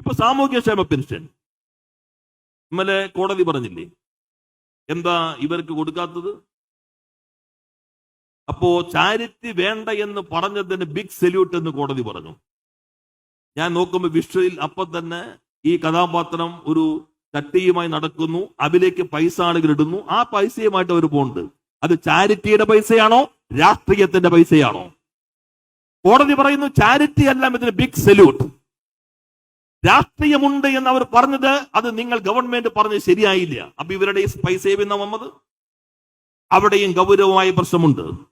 ഇപ്പൊ സാമൂഹ്യക്ഷേമ പെൻഷൻ. ഇന്നലെ കോടതി പറഞ്ഞില്ലേ? എന്താ ഇവർക്ക് കൊടുക്കാത്തത്? അപ്പോ ചാരിറ്റി വേണ്ട എന്ന് പറഞ്ഞതിന് ബിഗ് സല്യൂട്ട് എന്ന് കോടതി പറഞ്ഞു. ഞാൻ നോക്കുമ്പോൾ വിഷ്വയിൽ അപ്പൊ തന്നെ ഈ കഥാപാത്രം ഒരു ചട്ടിയുമായി നടക്കുന്നു. അതിലേക്ക് പൈസ ആളുകൾ ഇടുന്നു. ആ പൈസയുമായിട്ട് അവർ പോണ്ട് അത് ചാരിറ്റിയുടെ പൈസയാണോ? രാഷ്ട്രീയത്തിന്റെ പൈസയാണോ? കോടതി പറയുന്നു ചാരിറ്റി എല്ലാം ഇതിന് ബിഗ് സല്യൂട്ട് രാഷ്ട്രീയമുണ്ട് എന്ന് അവർ പറഞ്ഞത് അത് നിങ്ങൾ ഗവൺമെന്റ് പറഞ്ഞത് ശരിയായില്ല. അപ്പൊ ഇവരുടെ പൈസ വന്നത്? അവിടെയും ഗൗരവമായ പ്രശ്നമുണ്ട്.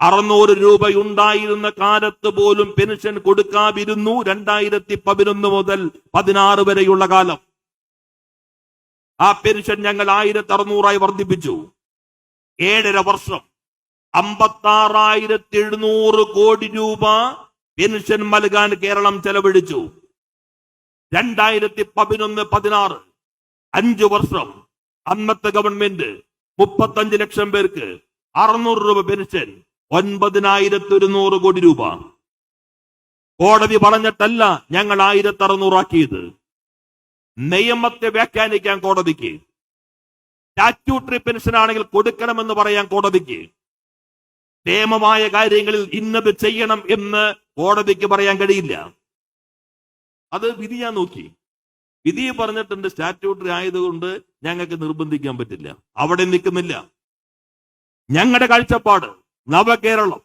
അറുന്നൂറ് രൂപയുണ്ടായിരുന്ന കാലത്ത് പോലും പെൻഷൻ കൊടുക്കാതിരുന്നു രണ്ടായിരത്തി പതിനൊന്ന് മുതൽ പതിനാറ് വരെയുള്ള കാലം. ആ പെൻഷൻ ഞങ്ങൾ ആയിരത്തി അറുന്നൂറായി വർദ്ധിപ്പിച്ചു. ഏഴര വർഷം. അമ്പത്താറായിരത്തി എഴുന്നൂറ് കോടി രൂപ പെൻഷൻ നൽകാൻ കേരളം ചെലവഴിച്ചു. രണ്ടായിരത്തി പതിനൊന്ന് പതിനാറ്. അഞ്ചു വർഷം. അന്നത്തെ ഗവൺമെന്റ് മുപ്പത്തഞ്ച് ലക്ഷം പേർക്ക് അറുന്നൂറ് രൂപ പെൻഷൻ ഒൻപതിനായിരത്തി ഒരുന്നൂറ് കോടി രൂപ. കോടതി പറഞ്ഞിട്ടല്ല ഞങ്ങൾ ആയിരത്തി അറുന്നൂറാക്കിയത് നിയമത്തെ വ്യാഖ്യാനിക്കാൻ കോടതിക്ക്. സ്റ്റാറ്റ്യൂട്ടറി പെൻഷൻ ആണെങ്കിൽ കൊടുക്കണമെന്ന് പറയാൻ കോടതിക്ക്. നിയമമായ കാര്യങ്ങളിൽ ഇന്നത് ചെയ്യണം എന്ന് കോടതിക്ക് പറയാൻ കഴിയില്ല. അത് വിധി ഞാൻ നോക്കി. വിധി പറഞ്ഞിട്ടുണ്ട് സ്റ്റാറ്റ്യൂട്ടറി ആയതുകൊണ്ട് ഞങ്ങൾക്ക് നിർബന്ധിക്കാൻ പറ്റില്ല. അവിടെ നിൽക്കുന്നില്ല. ഞങ്ങളുടെ കാഴ്ചപ്പാട് നവകേരളം.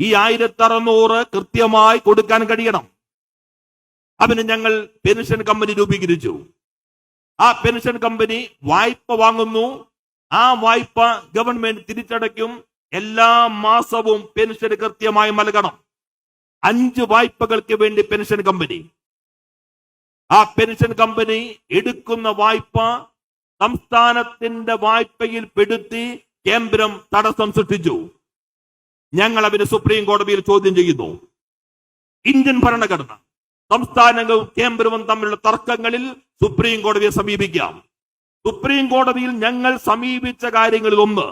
ഈ ആയിരത്തി അറുന്നൂറ് കൃത്യമായി കൊടുക്കാൻ കഴിയണം. അതിന് ഞങ്ങൾ പെൻഷൻ കമ്പനി രൂപീകരിച്ചു. ആ പെൻഷൻ കമ്പനി വായ്പ വാങ്ങുന്നു. ആ വായ്പ ഗവൺമെന്റ് തിരിച്ചടയ്ക്കും. എല്ലാ മാസവും പെൻഷൻ കൃത്യമായി നൽകണം. അഞ്ച് വായ്പകൾക്ക് വേണ്ടി പെൻഷൻ കമ്പനി. ആ പെൻഷൻ കമ്പനി എടുക്കുന്ന വായ്പ സംസ്ഥാനത്തിന്റെ വായ്പയിൽ പെടുത്തി കേന്ദ്രം തടസ്സം സൃഷ്ടിച്ചു. ഞങ്ങൾ അവന് സുപ്രീം കോടതിയിൽ ചോദ്യം ചെയ്യുന്നു. ഇന്ത്യൻ ഭരണഘടന സംസ്ഥാനങ്ങളും കേന്ദ്രവും തമ്മിലുള്ള തർക്കങ്ങളിൽ സുപ്രീം കോടതിയെ സമീപിക്കാം. സുപ്രീം കോടതിയിൽ ഞങ്ങൾ സമീപിച്ച കാര്യങ്ങളിൽ ഒന്ന്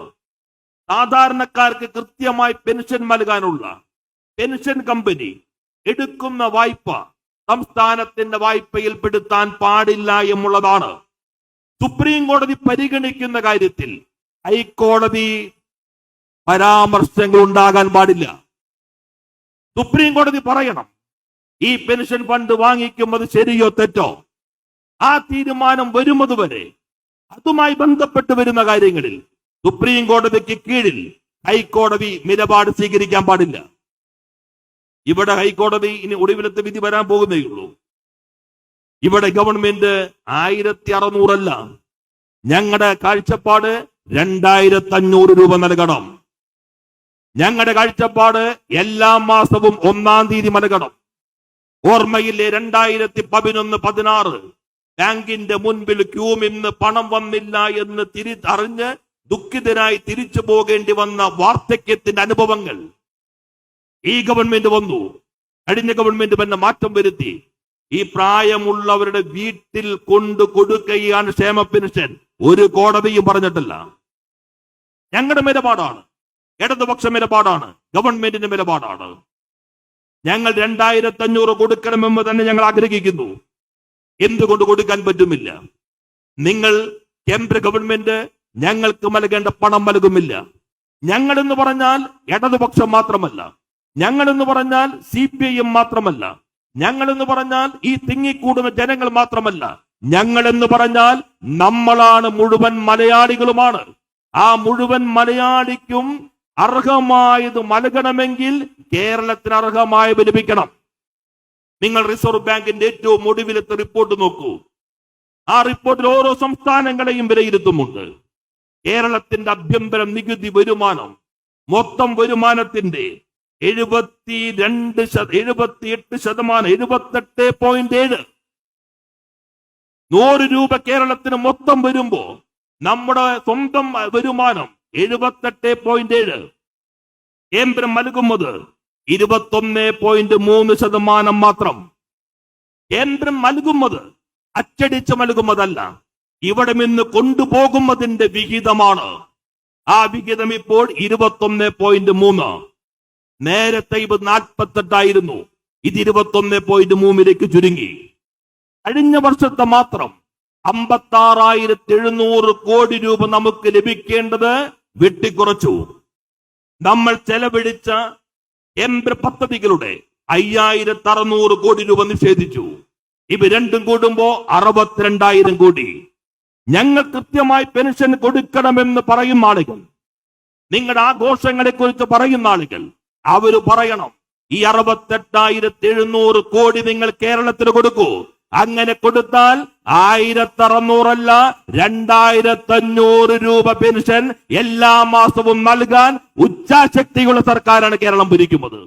സാധാരണക്കാർക്ക് കൃത്യമായി പെൻഷൻ നൽകാനുള്ള പെൻഷൻ കമ്പനി എടുക്കുന്ന വായ്പ സംസ്ഥാനത്തിന്റെ വായ്പയിൽ പെടുത്താൻ പാടില്ല എന്നുള്ളതാണ്. സുപ്രീം കോടതി പരിഗണിക്കുന്ന കാര്യത്തിൽ ഹൈക്കോടതി പരാമർശങ്ങൾ ഉണ്ടാകാൻ പാടില്ല. സുപ്രീം കോടതി പറയണം ഈ പെൻഷൻ ഫണ്ട് വാങ്ങിക്കുന്നത് ശരിയോ തെറ്റോ? ആ തീരുമാനം വരുന്നത് വരെ അതുമായി ബന്ധപ്പെട്ട് വരുന്ന കാര്യങ്ങളിൽ സുപ്രീം കോടതിക്ക് കീഴിൽ ഹൈക്കോടതി നിലപാട് സ്വീകരിക്കാൻ പാടില്ല. ഇവിടെ ഹൈക്കോടതി ഇനി ഒടുവിലത്തെ വിധി വരാൻ പോകുന്നേ ഉള്ളൂ. ഇവിടെ ഗവൺമെന്റ് ആയിരത്തി അറുന്നൂറല്ല ഞങ്ങളുടെ കാഴ്ചപ്പാട് രണ്ടായിരത്തി അഞ്ഞൂറ് രൂപ നൽകണം. ഞങ്ങളുടെ കാഴ്ചപ്പാട് എല്ലാ മാസവും ഒന്നാം തീയതി നൽകണം. ഓർമ്മയില്ലേ രണ്ടായിരത്തി പതിനൊന്ന് പതിനാറ്? ബാങ്കിന്റെ മുൻപിൽ ക്യൂ നിന്ന് പണം വന്നില്ല എന്ന് തിരി അറിഞ്ഞ് ദുഃഖിതരായി തിരിച്ചു പോകേണ്ടി വന്ന വാർദ്ധക്യത്തിന്റെ അനുഭവങ്ങൾ. ഈ ഗവൺമെന്റ് വന്നു. കഴിഞ്ഞ ഗവൺമെന്റ് തന്നെ മാറ്റം വരുത്തി. ഈ പ്രായമുള്ളവരുടെ വീട്ടിൽ കൊണ്ട് കൊടുക്കുകയാണ് ക്ഷേമ പെൻഷൻ. ഒരു കോടതിയും പറഞ്ഞിട്ടില്ല. ഞങ്ങളുടെ നിലപാടാണ്. ഇടതുപക്ഷ നിലപാടാണ്. ഗവൺമെന്റിന്റെ നിലപാടാണ്. ഞങ്ങൾ രണ്ടായിരത്തി അഞ്ഞൂറ് കൊടുക്കണമെന്ന് തന്നെ ഞങ്ങൾ ആഗ്രഹിക്കുന്നു. എന്തുകൊണ്ട് കൊടുക്കാൻ പറ്റുമില്ല? നിങ്ങൾ കേന്ദ്ര ഗവൺമെന്റ് ഞങ്ങൾക്ക് നൽകേണ്ട പണം നൽകുമില്ല ഞങ്ങൾ എന്ന് പറഞ്ഞാൽ ഇടതുപക്ഷം മാത്രമല്ല. ഞങ്ങൾ എന്ന് പറഞ്ഞാൽ സി പി ഐ എം മാത്രമല്ല. ഞങ്ങൾ എന്ന് പറഞ്ഞാൽ ഈ തിങ്ങിക്കൂടുന്ന ജനങ്ങൾ മാത്രമല്ല. ഞങ്ങൾ എന്ന് പറഞ്ഞാൽ നമ്മളാണ് മുഴുവൻ മലയാളികളുമാണ്. ആ മുഴുവൻ മലയാളിക്കും അർഹമായത് നൽകണമെങ്കിൽ കേരളത്തിന് അർഹമായത് ലഭിക്കണം. നിങ്ങൾ റിസർവ് ബാങ്കിന്റെ ഏറ്റവും ഒടുവിലത്തെ റിപ്പോർട്ട് നോക്കൂ. ആ റിപ്പോർട്ടിൽ ഓരോ സംസ്ഥാനങ്ങളെയും വിലയിരുത്തുന്നുണ്ട്. കേരളത്തിന്റെ അഭ്യന്തരം നികുതി വരുമാനം മൊത്തം വരുമാനത്തിന്റെ എഴുപത്തി രണ്ട് എഴുപത്തി എട്ട് ശതമാനം എഴുപത്തെട്ട് പോയിന്റ് ഏഴ്. നൂറ് രൂപ കേരളത്തിന് മൊത്തം വരുമ്പോ നമ്മുടെ സ്വന്തം വരുമാനം എഴുപത്തെട്ട് പോയിന്റ് ഏഴ്. കേന്ദ്രം നൽകുന്നത് ഇരുപത്തൊന്ന് പോയിന്റ് മൂന്ന് ശതമാനം മാത്രം. കേന്ദ്രം നൽകുന്നത് അച്ചടിച്ച് നൽകുന്നതല്ല. ഇവിടെ നിന്ന് കൊണ്ടുപോകുന്നതിന്റെ വിഹിതമാണ്. ആ വിഹിതം ഇപ്പോൾ ഇരുപത്തൊന്ന് പോയിന്റ് മൂന്ന്. നേരത്തെ ഇത് നാൽപ്പത്തെട്ടായിരുന്നു. ഇത് ഇരുപത്തൊന്ന് പോയിന്റ് മൂന്നിലേക്ക് ചുരുങ്ങി. കഴിഞ്ഞ വർഷത്തെ മാത്രം അമ്പത്താറായിരത്തി എഴുന്നൂറ് കോടി രൂപ നമുക്ക് ലഭിക്കേണ്ടത് വെട്ടിക്കുറച്ചു. നമ്മൾ ചെലവഴിച്ച എംബ്ര പദ്ധതികളുടെ അയ്യായിരത്തി അറുന്നൂറ് കോടി രൂപ നിഷേധിച്ചു. ഇവ രണ്ടും കൂടുമ്പോ അറുപത്തിരണ്ടായിരം കോടി. ഞങ്ങൾ കൃത്യമായി പെൻഷൻ കൊടുക്കണമെന്ന് പറയുന്ന ആളുകൾ നിങ്ങളുടെ ആഘോഷങ്ങളെ കുറിച്ച് പറയുന്ന ആളുകൾ അവർ പറയണം ഈ അറുപത്തെട്ടായിരത്തി എഴുന്നൂറ് കോടി നിങ്ങൾ കേരളത്തിന് കൊടുക്കൂ. അങ്ങനെ കൊടുത്താൽ ആയിരത്തി അറുന്നൂറല്ല രണ്ടായിരത്തി അഞ്ഞൂറ് രൂപ പെൻഷൻ എല്ലാ മാസവും നൽകാൻ ഉച്ചാശക്തിയുള്ള സർക്കാരാണ് കേരളം ഭരിക്കുന്നത്.